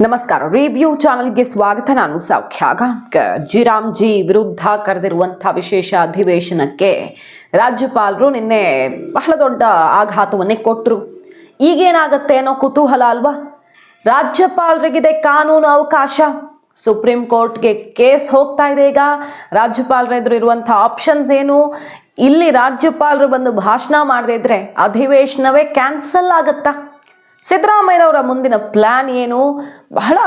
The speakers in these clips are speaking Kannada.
ನಮಸ್ಕಾರ. ರಿವ್ಯೂ ಚಾನೆಲ್ಗೆ ಸ್ವಾಗತ. ನಾನು ಸೌಖ್ಯ ಜಿರಾಮ್ ಜಿರಾಮ್ಜಿ ವಿರುದ್ಧ ಕರೆದಿರುವಂಥ ವಿಶೇಷ ಅಧಿವೇಶನಕ್ಕೆ ರಾಜ್ಯಪಾಲರು ನಿನ್ನೆ ಬಹಳ ದೊಡ್ಡ ಆಘಾತವನ್ನೇ ಕೊಟ್ಟರು ಈಗೇನಾಗತ್ತೆ ಅನ್ನೋ ಕುತೂಹಲ ಅಲ್ವಾ? ರಾಜ್ಯಪಾಲರಿಗಿದೆ ಕಾನೂನು ಅವಕಾಶ. ಸುಪ್ರೀಂ ಕೋರ್ಟ್ಗೆ ಕೇಸ್ ಹೋಗ್ತಾ ಇದೆ ಈಗ. ರಾಜ್ಯಪಾಲರ ಎದುರು ಇರುವಂಥ ಆಪ್ಷನ್ಸ್ ಏನು? ಇಲ್ಲಿ ರಾಜ್ಯಪಾಲರು ಬಂದು ಭಾಷಣ ಮಾಡದೇ ಇದ್ರೆ ಅಧಿವೇಶನವೇ ಕ್ಯಾನ್ಸಲ್ ಆಗುತ್ತಾ? ಸಿದ್ದರಾಮಯ್ಯನವರ ಮುಂದಿನ ಪ್ಲಾನ್ ಏನು? ಬಹಳ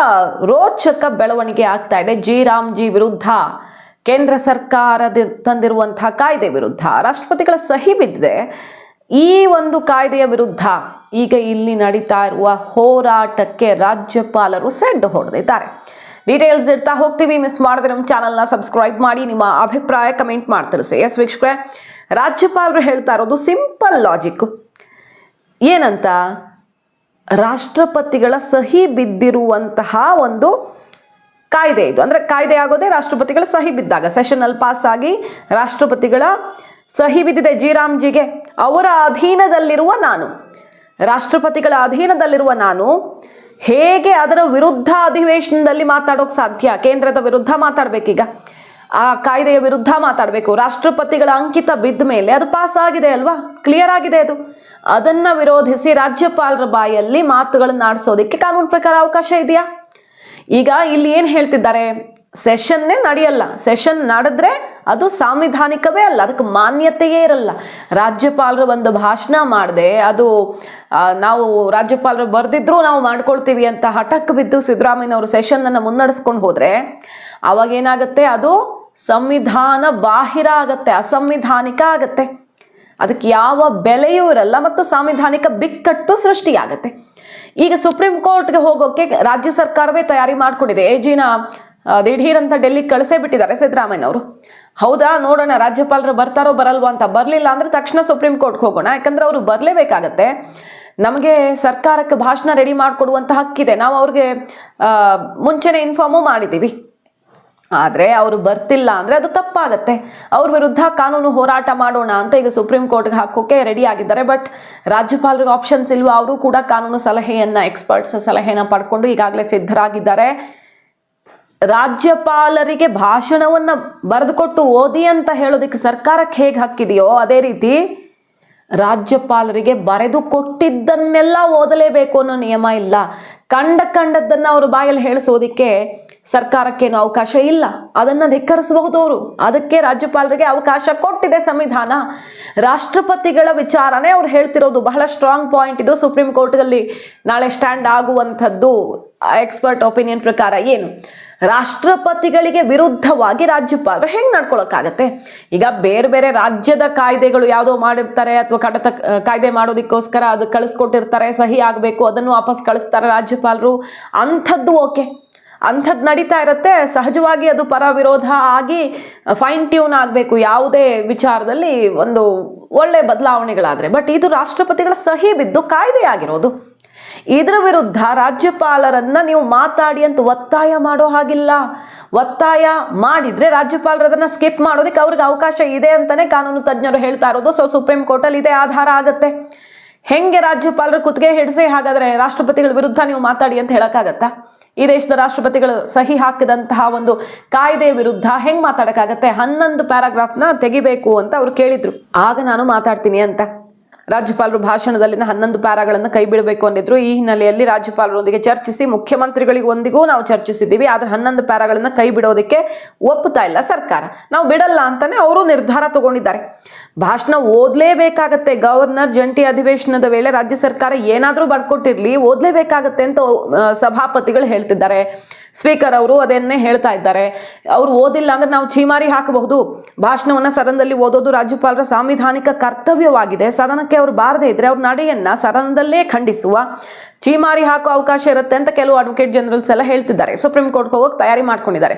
ರೋಚಕ ಬೆಳವಣಿಗೆ ಆಗ್ತಾ ಇದೆ. ಜಿ ರಾಮ್ಜಿ ವಿರುದ್ಧ ಕೇಂದ್ರ ಸರ್ಕಾರದ ತಂದಿರುವಂತಹ ಕಾಯ್ದೆ ವಿರುದ್ಧ. ರಾಷ್ಟ್ರಪತಿಗಳ ಸಹಿ ಬಿದ್ದಿದೆ. ಈ ಒಂದು ಕಾಯ್ದೆಯ ವಿರುದ್ಧ ಈಗ ಇಲ್ಲಿ ನಡೀತಾ ಇರುವ ಹೋರಾಟಕ್ಕೆ ರಾಜ್ಯಪಾಲರು ಸೆಡ್ ಹೊಡೆದಿದ್ದಾರೆ. ಡೀಟೇಲ್ಸ್ ಇಡ್ತಾ ಹೋಗ್ತೀವಿ. ಮಿಸ್ ಮಾಡಿದ್ರೆ ನಮ್ಮ ಚಾನಲ್ನ ಸಬ್ಸ್ಕ್ರೈಬ್ ಮಾಡಿ, ನಿಮ್ಮ ಅಭಿಪ್ರಾಯ ಕಮೆಂಟ್ ಮಾಡಿ ತಿಳಿಸಿ. ಎಸ್ ವೀಕ್ಷಕರೇ, ರಾಜ್ಯಪಾಲರು ಹೇಳ್ತಾ ಇರೋದು ಸಿಂಪಲ್ ಲಾಜಿಕ್. ಏನಂತ? ರಾಷ್ಟ್ರಪತಿಗಳ ಸಹಿ ಬಿದ್ದಿರುವಂತಹ ಒಂದು ಕಾಯ್ದೆ ಇದು. ಅಂದರೆ ಕಾಯ್ದೆ ಆಗೋದೇ ರಾಷ್ಟ್ರಪತಿಗಳ ಸಹಿ ಬಿದ್ದಾಗ. ಸೆಷನಲ್ಲಿ ಪಾಸ್ ಆಗಿ ರಾಷ್ಟ್ರಪತಿಗಳ ಸಹಿ ಬಿದ್ದಿದೆ ಜಿ ರಾಮ್ಜಿಗೆ ಅವರ ಅಧೀನದಲ್ಲಿರುವ ನಾನು, ರಾಷ್ಟ್ರಪತಿಗಳ ಅಧೀನದಲ್ಲಿರುವ ನಾನು ಹೇಗೆ ಅದರ ವಿರುದ್ಧ ಅಧಿವೇಶನದಲ್ಲಿ ಮಾತಾಡೋಕೆ ಸಾಧ್ಯ? ಕೇಂದ್ರದ ವಿರುದ್ಧ ಮಾತಾಡಬೇಕೀಗ. ಆ ಕಾಯ್ದೆಯ ವಿರುದ್ಧ ಮಾತಾಡಬೇಕು. ರಾಷ್ಟ್ರಪತಿಗಳ ಅಂಕಿತ ಬಿದ್ದ ಮೇಲೆ ಅದು ಪಾಸ್ ಆಗಿದೆ ಅಲ್ವಾ? ಕ್ಲಿಯರ್ ಆಗಿದೆ ಅದು. ಅದನ್ನ ವಿರೋಧಿಸಿ ರಾಜ್ಯಪಾಲರ ಬಾಯಲ್ಲಿ ಮಾತುಗಳನ್ನು ಆಡಿಸೋದಕ್ಕೆ ಕಾನೂನು ಪ್ರಕಾರ ಅವಕಾಶ ಇದೆಯಾ? ಈಗ ಇಲ್ಲಿ ಏನು ಹೇಳ್ತಿದ್ದಾರೆ? ಸೆಷನ್ನೇ ನಡೆಯಲ್ಲ. ಸೆಷನ್ ನಡೆದ್ರೆ ಅದು ಸಾಂವಿಧಾನಿಕವೇ ಅಲ್ಲ. ಅದಕ್ಕೆ ಮಾನ್ಯತೆಯೇ ಇರಲ್ಲ. ರಾಜ್ಯಪಾಲರು ಒಂದು ಭಾಷಣ ಮಾಡದೆ, ಅದು ನಾವು ರಾಜ್ಯಪಾಲರು ಬರೆದಿದ್ರು ನಾವು ಮಾಡ್ಕೊಳ್ತೀವಿ ಅಂತ ಹಠಕ್ಕೆ ಬಿದ್ದು ಸಿದ್ದರಾಮಯ್ಯನವರು ಸೆಷನ್ನನ್ನು ಮುನ್ನಡೆಸ್ಕೊಂಡು ಹೋದರೆ ಅವಾಗ ಏನಾಗುತ್ತೆ ಅದು ಸಂವಿಧಾನ ಬಾಹಿರ ಆಗತ್ತೆ ಅಸಂವಿಧಾನಿಕ ಆಗತ್ತೆ. ಅದಕ್ಕೆ ಯಾವ ಬೆಲೆಯೂ ಇರಲ್ಲ ಮತ್ತು ಸಾಂವಿಧಾನಿಕ ಬಿಕ್ಕಟ್ಟು ಸೃಷ್ಟಿಯಾಗತ್ತೆ. ಈಗ ಸುಪ್ರೀಂ ಕೋರ್ಟ್ಗೆ ಹೋಗೋಕೆ ರಾಜ್ಯ ಸರ್ಕಾರವೇ ತಯಾರಿ ಮಾಡ್ಕೊಂಡಿದೆ. ಎಜಿನ ಅಂತ ಡೆಲ್ಲಿಗೆ ಕಳಿಸೇ ಬಿಟ್ಟಿದ್ದಾರೆ ಸಿದ್ದರಾಮಯ್ಯನವರು. ಹೌದಾ? ನೋಡೋಣ, ರಾಜ್ಯಪಾಲರು ಬರ್ತಾರೋ ಬರಲ್ವೋ ಅಂತ. ಬರಲಿಲ್ಲ ಅಂದ್ರೆ ತಕ್ಷಣ ಸುಪ್ರೀಂ ಕೋರ್ಟ್ಗೆ ಹೋಗೋಣ. ಯಾಕಂದ್ರೆ ಅವರು ಬರಲೇಬೇಕಾಗತ್ತೆ. ನಮಗೆ ಸರ್ಕಾರಕ್ಕೆ ಭಾಷಣ ರೆಡಿ ಮಾಡಿಕೊಡುವಂಥ ಹಕ್ಕಿದೆ. ನಾವು ಅವ್ರಿಗೆ ಮುಂಚೆನೇ ಇನ್ಫಾರ್ಮು ಮಾಡಿದ್ದೀವಿ. ಆದರೆ ಅವರು ಬರ್ತಿಲ್ಲ ಅಂದರೆ ಅದು ತಪ್ಪಾಗತ್ತೆ. ಅವ್ರ ವಿರುದ್ಧ ಕಾನೂನು ಹೋರಾಟ ಮಾಡೋಣ ಅಂತ ಈಗ ಸುಪ್ರೀಂ ಕೋರ್ಟ್ಗೆ ಹಾಕೋಕೆ ರೆಡಿ ಆಗಿದ್ದಾರೆ. ಬಟ್ ರಾಜ್ಯಪಾಲರಿಗೆ ಆಪ್ಷನ್ಸ್ ಇಲ್ವಾ? ಅವರು ಕೂಡ ಕಾನೂನು ಸಲಹೆಯನ್ನು ಎಕ್ಸ್ಪರ್ಟ್ಸ್ ಸಲಹೆಯನ್ನು ಪಡ್ಕೊಂಡು ಈಗಾಗಲೇ ಸಿದ್ಧರಾಗಿದ್ದಾರೆ. ರಾಜ್ಯಪಾಲರಿಗೆ ಭಾಷಣವನ್ನು ಬರೆದುಕೊಟ್ಟು ಓದಿ ಅಂತ ಹೇಳೋದಕ್ಕೆ ಸರ್ಕಾರಕ್ಕೆ ಹೇಗೆ ಹಕ್ಕಿದೆಯೋ ಅದೇ ರೀತಿ ರಾಜ್ಯಪಾಲರಿಗೆ ಬರೆದು ಕೊಟ್ಟಿದ್ದನ್ನೆಲ್ಲ ಓದಲೇಬೇಕು ಅನ್ನೋ ನಿಯಮ ಇಲ್ಲ. ಕಂಡ ಕಂಡದ್ದನ್ನು ಅವರು ಬಾಯಲ್ಲಿ ಹೇಳಿಸೋದಿಕ್ಕೆ ಸರ್ಕಾರಕ್ಕೇನು ಅವಕಾಶ ಇಲ್ಲ. ಅದನ್ನು ಧಿಕ್ಕರಿಸಬಹುದು ಅವರು ಅದಕ್ಕೆ ರಾಜ್ಯಪಾಲರಿಗೆ ಅವಕಾಶ ಕೊಟ್ಟಿದೆ ಸಂವಿಧಾನ. ರಾಷ್ಟ್ರಪತಿಗಳ ವಿಚಾರನೇ ಅವ್ರು ಹೇಳ್ತಿರೋದು ಬಹಳ ಸ್ಟ್ರಾಂಗ್ ಪಾಯಿಂಟ್ ಇದು. ಸುಪ್ರೀಂ ಕೋರ್ಟ್ನಲ್ಲಿ ನಾಳೆ ಸ್ಟ್ಯಾಂಡ್ ಆಗುವಂಥದ್ದು ಎಕ್ಸ್ಪರ್ಟ್ ಒಪಿನಿಯನ್ ಪ್ರಕಾರ ಏನು? ರಾಷ್ಟ್ರಪತಿಗಳಿಗೆ ವಿರುದ್ಧವಾಗಿ ರಾಜ್ಯಪಾಲರು ಹೆಂಗೆ ನಡ್ಕೊಳಕ್ಕಾಗತ್ತೆ? ಈಗ ಬೇರೆ ಬೇರೆ ರಾಜ್ಯದ ಕಾಯ್ದೆಗಳು ಯಾವುದೋ ಮಾಡಿರ್ತಾರೆ ಅಥವಾ ಕಡತ, ಕಾಯ್ದೆ ಮಾಡೋದಕ್ಕೋಸ್ಕರ ಅದು ಕಳಿಸ್ಕೊಟ್ಟಿರ್ತಾರೆ, ಸಹಿ ಆಗಬೇಕು, ಅದನ್ನು ವಾಪಸ್ ಕಳಿಸ್ತಾರೆ ರಾಜ್ಯಪಾಲರು. ಅಂಥದ್ದು ಓಕೆ ಅಂಥದ್ದು ನಡೀತಾ ಇರುತ್ತೆ. ಸಹಜವಾಗಿ ಅದು ಪರ ವಿರೋಧ ಆಗಿ ಫೈನ್ ಟ್ಯೂನ್ ಆಗಬೇಕು ಯಾವುದೇ ವಿಚಾರದಲ್ಲಿ ಒಂದು ಒಳ್ಳೆ ಬದಲಾವಣೆಗಳಾದರೆ. ಬಟ್ ಇದು ರಾಷ್ಟ್ರಪತಿಗಳ ಸಹಿ ಬಿದ್ದು ಕಾಯ್ದೆ ಆಗಿರೋದು ಇದರ ವಿರುದ್ಧ ರಾಜ್ಯಪಾಲರನ್ನ ನೀವು ಮಾತಾಡಿ ಅಂತ ಒತ್ತಾಯ ಮಾಡೋ ಹಾಗಿಲ್ಲ. ಒತ್ತಾಯ ಮಾಡಿದ್ರೆ ರಾಜ್ಯಪಾಲರು ಸ್ಕಿಪ್ ಮಾಡೋದಕ್ಕೆ ಅವ್ರಿಗೆ ಅವಕಾಶ ಇದೆ ಅಂತಲೇ ಕಾನೂನು ತಜ್ಞರು ಹೇಳ್ತಾ ಇರೋದು. ಸೊ ಸುಪ್ರೀಂ ಕೋರ್ಟಲ್ಲಿ ಇದೇ ಆಧಾರ ಆಗುತ್ತೆ. ಹೆಂಗೆ ರಾಜ್ಯಪಾಲರು ಕುತ್ತಿಗೆ ಹಿಡಿಸಿ ಹಾಗಾದ್ರೆ ರಾಷ್ಟ್ರಪತಿಗಳ ವಿರುದ್ಧ ನೀವು ಮಾತಾಡಿ ಅಂತ ಹೇಳಕ್ಕಾಗತ್ತಾ? ಈ ದೇಶದ ರಾಷ್ಟ್ರಪತಿಗಳು ಸಹಿ ಹಾಕಿದಂತಹ ಒಂದು ಕಾಯ್ದೆ ವಿರುದ್ಧ ಹೆಂಗ್ ಮಾತಾಡಕ್ಕಾಗತ್ತೆ? ಹನ್ನೊಂದು ಪ್ಯಾರಾಗ್ರಾಫ್ನ ತೆಗಿಬೇಕು ಅಂತ ಅವ್ರು ಕೇಳಿದ್ರು. ಆಗ ನಾನು ಮಾತಾಡ್ತೀನಿ ಅಂತ. ರಾಜ್ಯಪಾಲರು ಭಾಷಣದಲ್ಲಿನ ಹನ್ನೊಂದು ಪ್ಯಾರಾಗಳನ್ನು ಕೈ ಬಿಡಬೇಕು ಅಂದಿದ್ರು. ಈ ಹಿನ್ನೆಲೆಯಲ್ಲಿ ರಾಜ್ಯಪಾಲರೊಂದಿಗೆ ಚರ್ಚಿಸಿ ಮುಖ್ಯಮಂತ್ರಿಗಳಿಗೊಂದಿಗೂ ನಾವು ಚರ್ಚಿಸಿದ್ದೀವಿ. ಆದ್ರೆ ಹನ್ನೊಂದು ಪ್ಯಾರಾಗಳನ್ನು ಕೈ ಬಿಡೋದಕ್ಕೆ ಒಪ್ಪುತ್ತಾ ಇಲ್ಲ ಸರ್ಕಾರ. ನಾವು ಬಿಡಲ್ಲ ಅಂತಾನೆ ಅವರು ನಿರ್ಧಾರ ತಗೊಂಡಿದ್ದಾರೆ. ಭಾಷಣ ಓದಲೇಬೇಕಾಗತ್ತೆ. ಗವರ್ನರ್ ಜಂಟಿ ಅಧಿವೇಶನದ ವೇಳೆ ರಾಜ್ಯ ಸರ್ಕಾರ ಏನಾದರೂ ಬರ್ಕೊಟ್ಟಿರ್ಲಿ, ಓದಲೇಬೇಕಾಗತ್ತೆ ಅಂತ ಸಭಾಪತಿಗಳು ಹೇಳ್ತಿದ್ದಾರೆ. ಸ್ಪೀಕರ್ ಅವರು ಅದನ್ನೇ ಹೇಳ್ತಾ ಇದ್ದಾರೆ. ಅವ್ರು ಓದಿಲ್ಲ ಅಂದ್ರೆ ನಾವು ಚೀಮಾರಿ ಹಾಕಬಹುದು. ಭಾಷಣವನ್ನ ಸದನದಲ್ಲಿ ಓದೋದು ರಾಜ್ಯಪಾಲರ ಸಾಂವಿಧಾನಿಕ ಕರ್ತವ್ಯವಾಗಿದೆ. ಸದನಕ್ಕೆ ಅವರು ಬಾರದೇ ಇದ್ರೆ ಅವ್ರ ನಡೆಯನ್ನ ಸದನದಲ್ಲೇ ಖಂಡಿಸುವ ಚೀಮಾರಿ ಹಾಕೋ ಅವಕಾಶ ಇರುತ್ತೆ ಅಂತ ಕೆಲವು ಅಡ್ವೊಕೇಟ್ ಜನರಲ್ಸ್ ಎಲ್ಲ ಹೇಳ್ತಿದ್ದಾರೆ. ಸುಪ್ರೀಂ ಕೋರ್ಟ್ಗೆ ಹೋಗೋಕೆ ತಯಾರಿ ಮಾಡ್ಕೊಂಡಿದ್ದಾರೆ.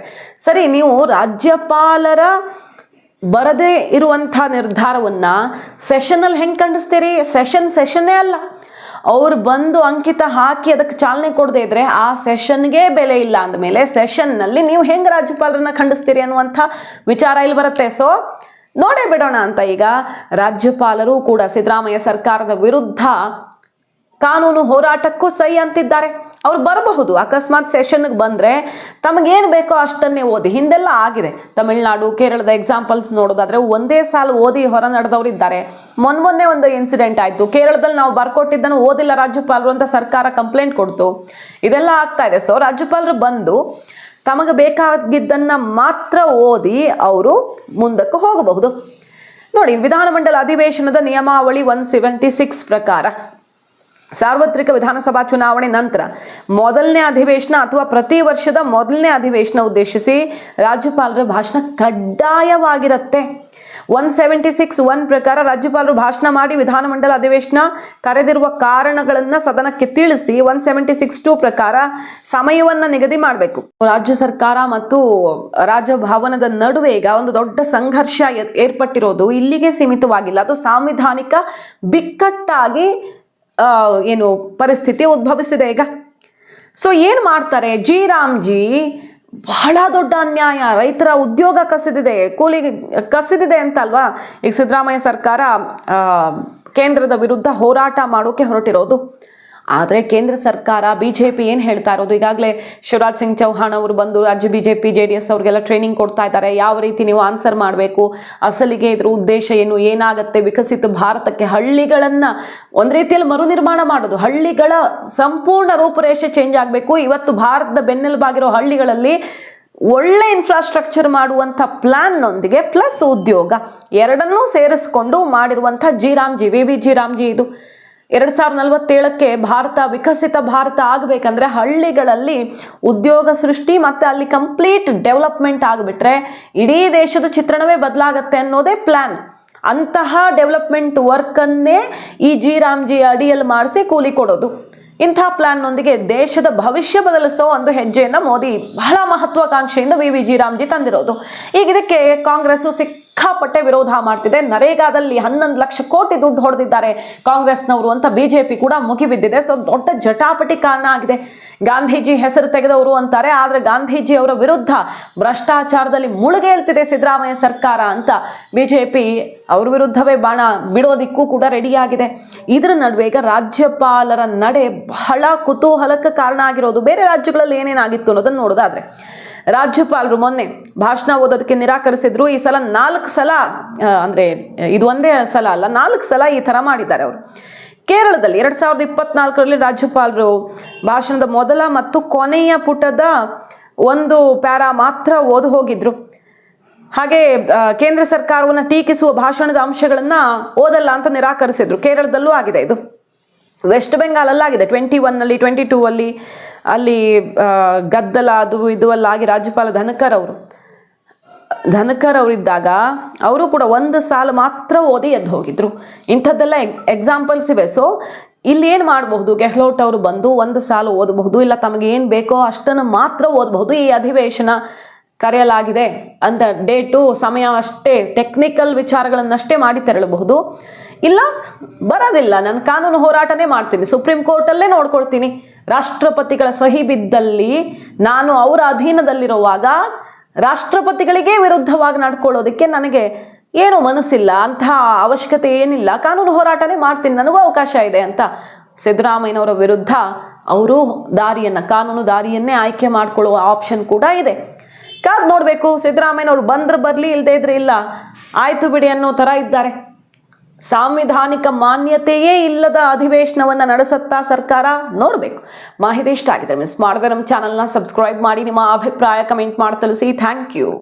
ಸರಿ, ನೀವು ರಾಜ್ಯಪಾಲರ ಬರದೇ ಇರುವಂಥ ನಿರ್ಧಾರವನ್ನ ಸೆಷನಲ್ಲಿ ಹೆಂಗೆ ಖಂಡಿಸ್ತೀರಿ? ಸೆಷನ್ ಸೆಷನ್ನೇ ಅಲ್ಲ. ಅವ್ರು ಬಂದು ಅಂಕಿತ ಹಾಕಿ ಅದಕ್ಕೆ ಚಾಲನೆ ಕೊಡದೇ ಇದ್ರೆ ಆ ಸೆಷನ್ಗೆ ಬೆಲೆ ಇಲ್ಲ ಅಂದಮೇಲೆ ಸೆಷನ್ನಲ್ಲಿ ನೀವು ಹೆಂಗೆ ರಾಜ್ಯಪಾಲರನ್ನ ಖಂಡಿಸ್ತೀರಿ ಅನ್ನುವಂಥ ವಿಚಾರ ಇಲ್ಲಿ ಬರುತ್ತೆ. ಸೊ ನೋಡೇ ಬಿಡೋಣ ಅಂತ ಈಗ ರಾಜ್ಯಪಾಲರು ಕೂಡ ಸಿದ್ದರಾಮಯ್ಯ ಸರ್ಕಾರದ ವಿರುದ್ಧ ಕಾನೂನು ಹೋರಾಟಕ್ಕೂ ಸೈ ಅಂತಿದ್ದಾರೆ. ಅವ್ರು ಬರಬಹುದು. ಅಕಸ್ಮಾತ್ ಸೆಷನ್ಗೆ ಬಂದರೆ ತಮಗೇನು ಬೇಕೋ ಅಷ್ಟನ್ನೇ ಓದಿ. ಹಿಂದೆಲ್ಲ ಆಗಿದೆ. ತಮಿಳ್ನಾಡು, ಕೇರಳದ ಎಕ್ಸಾಂಪಲ್ಸ್ ನೋಡೋದಾದರೆ ಒಂದೇ ಸಾಲು ಓದಿ ಹೊರ ನಡೆದವ್ರು ಇದ್ದಾರೆ. ಮೊನ್ನೆ ಮೊನ್ನೆ ಒಂದು ಇನ್ಸಿಡೆಂಟ್ ಆಯಿತು. ಕೇರಳದಲ್ಲಿ ನಾವು ಬರ್ಕೊಟ್ಟಿದ್ದನ್ನು ಓದಿಲ್ಲ ರಾಜ್ಯಪಾಲರು ಅಂತ ಸರ್ಕಾರ ಕಂಪ್ಲೇಂಟ್ ಕೊಡ್ತು. ಇದೆಲ್ಲ ಆಗ್ತಾ ಇದೆ. ಸೊ ರಾಜ್ಯಪಾಲರು ಬಂದು ತಮಗೆ ಬೇಕಾಗಿದ್ದನ್ನು ಮಾತ್ರ ಓದಿ ಅವರು ಮುಂದಕ್ಕೆ ಹೋಗಬಹುದು. ನೋಡಿ, ವಿಧಾನಮಂಡಲ ಅಧಿವೇಶನದ ನಿಯಮಾವಳಿ ಒನ್ ಸೆವೆಂಟಿ ಸಿಕ್ಸ್ ಪ್ರಕಾರ ಸಾರ್ವತ್ರಿಕ ವಿಧಾನಸಭಾ ಚುನಾವಣೆ ನಂತರ ಮೊದಲನೇ ಅಧಿವೇಶನ ಅಥವಾ ಪ್ರತಿ ವರ್ಷದ ಮೊದಲನೇ ಅಧಿವೇಶನ ಉದ್ದೇಶಿಸಿ ರಾಜ್ಯಪಾಲರ ಭಾಷಣ ಕಡ್ಡಾಯವಾಗಿರುತ್ತೆ. ಒನ್ ಸೆವೆಂಟಿ ಸಿಕ್ಸ್ ಒನ್ ಪ್ರಕಾರ ರಾಜ್ಯಪಾಲರು ಭಾಷಣ ಮಾಡಿ ವಿಧಾನಮಂಡಲ ಅಧಿವೇಶನ ಕರೆದಿರುವ ಕಾರಣಗಳನ್ನು ಸದನಕ್ಕೆ ತಿಳಿಸಿ ಒನ್ ಸೆವೆಂಟಿ ಸಿಕ್ಸ್ ಟು ಪ್ರಕಾರ ಸಮಯವನ್ನು ನಿಗದಿ ಮಾಡಬೇಕು. ರಾಜ್ಯ ಸರ್ಕಾರ ಮತ್ತು ರಾಜಭವನದ ನಡುವೆ ಈಗ ಒಂದು ದೊಡ್ಡ ಸಂಘರ್ಷ ಏರ್- ಏರ್ಪಟ್ಟಿರೋದು ಇಲ್ಲಿಗೆ ಸೀಮಿತವಾಗಿಲ್ಲ. ಅದು ಸಾಂವಿಧಾನಿಕ ಬಿಕ್ಕಟ್ಟಾಗಿ ಏನು ಪರಿಸ್ಥಿತಿ ಉದ್ಭವಿಸಿದೆ ಈಗ. ಸೊ ಏನು ಮಾಡ್ತಾರೆ? ಜಿ ರಾಮ್ಜಿ ಬಹಳ ದೊಡ್ಡ ಅನ್ಯಾಯ. ರೈತರ ಉದ್ಯೋಗ ಕಸಿದಿದೆ. ಕೂಲಿ ಕಸಿದಿದೆ ಅಂತ ಅಲ್ವಾ ಈಗ ಸಿದ್ದರಾಮಯ್ಯ ಸರ್ಕಾರ ಕೇಂದ್ರದ ವಿರುದ್ಧ ಹೋರಾಟ ಮಾಡೋಕೆ ಹೊರಟಿರೋದು. ಆದರೆ ಕೇಂದ್ರ ಸರ್ಕಾರ ಬಿ ಜೆ ಪಿ ಏನು ಹೇಳ್ತಾ ಇರೋದು? ಈಗಾಗಲೇ ಶಿವರಾಜ್ ಸಿಂಗ್ ಚೌಹಾಣ್ ಅವರು ಬಂದು ರಾಜ್ಯ ಬಿ ಜೆ ಡಿ ಎಸ್ ಅವ್ರಿಗೆಲ್ಲ ಟ್ರೈನಿಂಗ್ ಕೊಡ್ತಾ ಇದ್ದಾರೆ. ಯಾವ ರೀತಿ ನೀವು ಆನ್ಸರ್ ಮಾಡಬೇಕು? ಅಸಲಿಗೆ ಇದ್ರ ಉದ್ದೇಶ ಏನು? ಏನಾಗುತ್ತೆ? ವಿಕಸಿತ ಭಾರತಕ್ಕೆ ಹಳ್ಳಿಗಳನ್ನು ಒಂದು ರೀತಿಯಲ್ಲಿ ಮರುನಿರ್ಮಾಣ ಮಾಡೋದು. ಹಳ್ಳಿಗಳ ಸಂಪೂರ್ಣ ರೂಪುರೇಷೆ ಚೇಂಜ್ ಆಗಬೇಕು. ಇವತ್ತು ಭಾರತದ ಬೆನ್ನೆಲುಬಾಗಿರೋ ಹಳ್ಳಿಗಳಲ್ಲಿ ಒಳ್ಳೆ ಇನ್ಫ್ರಾಸ್ಟ್ರಕ್ಚರ್ ಮಾಡುವಂಥ ಪ್ಲ್ಯಾನ್ನೊಂದಿಗೆ ಪ್ಲಸ್ ಉದ್ಯೋಗ ಎರಡನ್ನೂ ಸೇರಿಸ್ಕೊಂಡು ಮಾಡಿರುವಂಥ G Ramji V V G Ramji ಇದು. ಎರಡು ಸಾವಿರದ ನಲವತ್ತೇಳಕ್ಕೆ ಭಾರತ, ವಿಕಸಿತ ಭಾರತ ಆಗಬೇಕಂದ್ರೆ ಹಳ್ಳಿಗಳಲ್ಲಿ ಉದ್ಯೋಗ ಸೃಷ್ಟಿ ಮತ್ತು ಅಲ್ಲಿ ಕಂಪ್ಲೀಟ್ ಡೆವಲಪ್ಮೆಂಟ್ ಆಗಿಬಿಟ್ರೆ ಇಡೀ ದೇಶದ ಚಿತ್ರಣವೇ ಬದಲಾಗತ್ತೆ ಅನ್ನೋದೇ ಪ್ಲ್ಯಾನ್ ಅಂತಹ ಡೆವಲಪ್ಮೆಂಟ್ ವರ್ಕನ್ನೇ ಈ ಜಿ ರಾಮ್ಜಿ ಅಡಿಯಲ್ಲಿ ಮಾಡಿಸಿ ಕೂಲಿ ಕೊಡೋದು. ಇಂಥ ಪ್ಲಾನ್ನೊಂದಿಗೆ ದೇಶದ ಭವಿಷ್ಯ ಬದಲಿಸೋ ಒಂದು ಹೆಜ್ಜೆಯನ್ನು ಮೋದಿ ಬಹಳ ಮಹತ್ವಾಕಾಂಕ್ಷೆಯಿಂದ ವಿ ವಿ ಜಿ ರಾಮ್ಜಿ ತಂದಿರೋದು. ಈಗ ಇದಕ್ಕೆ ಕಾಂಗ್ರೆಸ್ಸು ಸಿಕ್ಕಾಪಟ್ಟೆ ವಿರೋಧ ಮಾಡ್ತಿದೆ. ನರೇಗಾದಲ್ಲಿ ಹನ್ನೊಂದು ಲಕ್ಷ ಕೋಟಿ ದುಡ್ಡು ಹೊಡೆದಿದ್ದಾರೆ ಕಾಂಗ್ರೆಸ್ನವರು ಅಂತ ಬಿಜೆಪಿ ಕೂಡ ಮುಗಿಬಿದ್ದಿದೆ. ಸೊ, ದೊಡ್ಡ ಜಟಾಪಟಿ ಕಾರಣ ಆಗಿದೆ. ಗಾಂಧೀಜಿ ಹೆಸರು ತೆಗೆದವರು ಅಂತಾರೆ. ಆದರೆ ಗಾಂಧೀಜಿ ಅವರ ವಿರುದ್ಧ ಭ್ರಷ್ಟಾಚಾರದಲ್ಲಿ ಮುಳುಗೇಳ್ತಿದೆ ಸಿದ್ದರಾಮಯ್ಯ ಸರ್ಕಾರ ಅಂತ ಬಿಜೆಪಿ ಅವ್ರ ವಿರುದ್ಧವೇ ಬಾಣ ಬಿಡೋದಿಕ್ಕೂ ಕೂಡ ರೆಡಿಯಾಗಿದೆ ಇದರ ನಡುವೆ ಈಗ ರಾಜ್ಯಪಾಲರ ನಡೆ ಬಹಳ ಕುತೂಹಲಕ್ಕೆ ಕಾರಣ ಆಗಿರೋದು ಬೇರೆ ರಾಜ್ಯಗಳಲ್ಲಿ ಏನೇನಾಗಿತ್ತು ಅನ್ನೋದನ್ನು ನೋಡೋದಾದ್ರೆ ರಾಜ್ಯಪಾಲರು ಮೊನ್ನೆ ಭಾಷಣ ಓದೋದಕ್ಕೆ ನಿರಾಕರಿಸಿದ್ರು. ಈ ಸಲ ನಾಲ್ಕು ಸಲ ಅಂದರೆ, ಇದು ಒಂದೇ ಸಲ ಅಲ್ಲ, ನಾಲ್ಕು ಸಲ ಈ ಥರ ಮಾಡಿದ್ದಾರೆ ಅವರು. ಕೇರಳದಲ್ಲಿ ಎರಡು ಸಾವಿರದ ಇಪ್ಪತ್ನಾಲ್ಕರಲ್ಲಿ ರಾಜ್ಯಪಾಲರು ಭಾಷಣದ ಮೊದಲ ಮತ್ತು ಕೊನೆಯ ಪುಟದ ಒಂದು ಪ್ಯಾರಾ ಮಾತ್ರ ಓದು ಹೋಗಿದ್ರು. ಹಾಗೆ ಕೇಂದ್ರ ಸರ್ಕಾರವನ್ನು ಟೀಕಿಸುವ ಭಾಷಣದ ಅಂಶಗಳನ್ನು ಓದಲ್ಲ ಅಂತ ನಿರಾಕರಿಸಿದ್ರು. ಕೇರಳದಲ್ಲೂ ಆಗಿದೆ ಇದು. ವೆಸ್ಟ್ ಬೆಂಗಾಲಲ್ಲಾಗಿದೆ ಟ್ವೆಂಟಿ ಒನ್ನಲ್ಲಿ ಟ್ವೆಂಟಿ ಟೂ ಅಲ್ಲಿ ಅಲ್ಲಿ ಗದ್ದಲ ಅದು ಇದು ಎಲ್ಲ ಆಗಿ ರಾಜ್ಯಪಾಲ ಧನಕರ್ ಅವರು. ಧನಕರ್ ಅವರಿದ್ದಾಗ ಅವರು ಕೂಡ ಒಂದು ಸಾಲು ಮಾತ್ರ ಓದಿ ಎದ್ದು ಹೋಗಿದ್ರು. ಇಂಥದ್ದೆಲ್ಲ ಎಕ್ಸಾಂಪಲ್ಸ್ ಇವೆ. ಸೊ ಇಲ್ಲಿ ಏನು ಮಾಡಬಹುದು? ಗೆಹ್ಲೋಟ್ ಅವರು ಬಂದು ಒಂದು ಸಾಲು ಓದಬಹುದು, ಇಲ್ಲ ತಮಗೆ ಏನು ಬೇಕೋ ಅಷ್ಟನ್ನು ಮಾತ್ರ ಓದಬಹುದು. ಈ ಅಧಿವೇಶನ ಕರೆಯಲಾಗಿದೆ ಅಂತ ಡೇಟು, ಸಮಯ ಅಷ್ಟೇ ಟೆಕ್ನಿಕಲ್ ವಿಚಾರಗಳನ್ನಷ್ಟೇ ಮಾಡಿ ತೆರಳಬಹುದು. ಇಲ್ಲ, ಬರೋದಿಲ್ಲ. ನಾನು ಕಾನೂನು ಹೋರಾಟನೇ ಮಾಡ್ತೀನಿ. ಸುಪ್ರೀಂ ಕೋರ್ಟಲ್ಲೇ ನೋಡ್ಕೊಳ್ತೀನಿ. ರಾಷ್ಟ್ರಪತಿಗಳ ಸಹಿ ಬಿದ್ದಲ್ಲಿ ನಾನು ಅವರ ಅಧೀನದಲ್ಲಿರುವಾಗ ರಾಷ್ಟ್ರಪತಿಗಳಿಗೆ ವಿರುದ್ಧವಾಗಿ ನಡ್ಕೊಳ್ಳೋದಕ್ಕೆ ನನಗೆ ಏನು ಮನಸ್ಸಿಲ್ಲ. ಅಂತಹ ಅವಶ್ಯಕತೆ ಏನಿಲ್ಲ. ಕಾನೂನು ಹೋರಾಟನೇ ಮಾಡ್ತೀನಿ. ನನಗೂ ಅವಕಾಶ ಇದೆ ಅಂತ ಸಿದ್ದರಾಮಯ್ಯನವರ ವಿರುದ್ಧ ಅವರು ದಾರಿಯನ್ನು, ಕಾನೂನು ದಾರಿಯನ್ನೇ ಆಯ್ಕೆ ಮಾಡಿಕೊಳ್ಳುವ ಆಪ್ಷನ್ ಕೂಡ ಇದೆ. ಕಾದ್ ನೋಡಬೇಕು. ಸಿದ್ದರಾಮಯ್ಯನವರು ಬಂದ್ರೆ ಬರಲಿ ಇಲ್ಲದೇ ಇದ್ರೆ ಇಲ್ಲ. ಆಯಿತು ಬಿಡಿ ಅನ್ನೋ ಥರ ಇದ್ದಾರೆ. ಸಾಂವಿಧಾನಿಕ ಮಾನ್ಯತೆಯೇ ಇಲ್ಲದ ಅಧಿವೇಶನವನ್ನು ನಡೆಸುತ್ತಾ ಸರ್ಕಾರ ನೋಡಬೇಕು. ಮಾಹಿತಿ ಇಷ್ಟ ಆಗಿದೆ ಮಿಸ್ ಮಾಡದೆ ನಮ್ಮ ಚಾನಲ್ನ ಸಬ್ಸ್ಕ್ರೈಬ್ ಮಾಡಿ, ನಿಮ್ಮ ಅಭಿಪ್ರಾಯ ಕಮೆಂಟ್ ಮಾಡಿ, ತಿಳಿಸಿ. Thank you